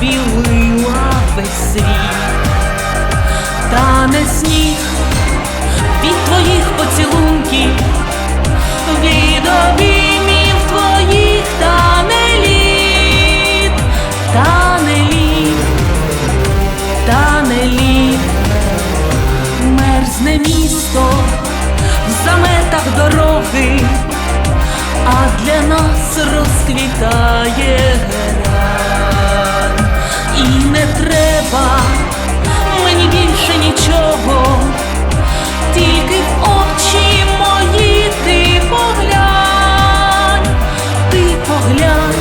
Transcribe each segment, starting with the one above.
білила весь світ, та не сніг від твоїх поцілунків, від обіймів твоїх та не лід, та не лід, та не лід, мерзне місто в заметах дороги, а для нас розквітає ти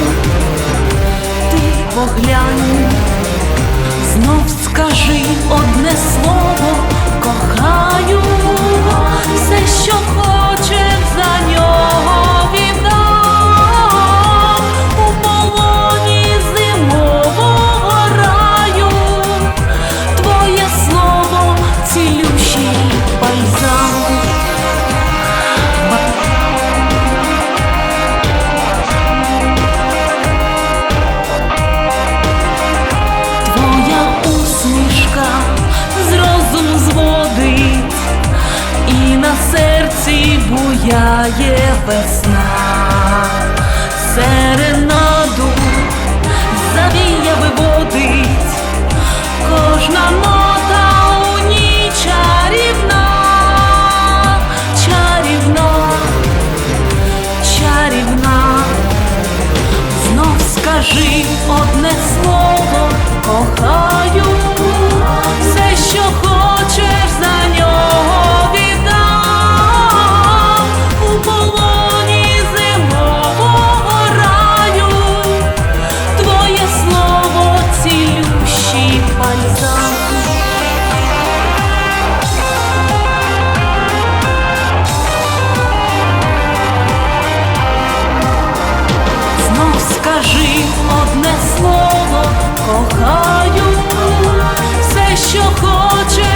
ти поглянь, знов скажи одне буяє весна, серенаду завія виводить, кожна нота у ній чарівна, чарівна, чарівна. Знов скажи одне слово, кохаю, кохаю, все, що хочеш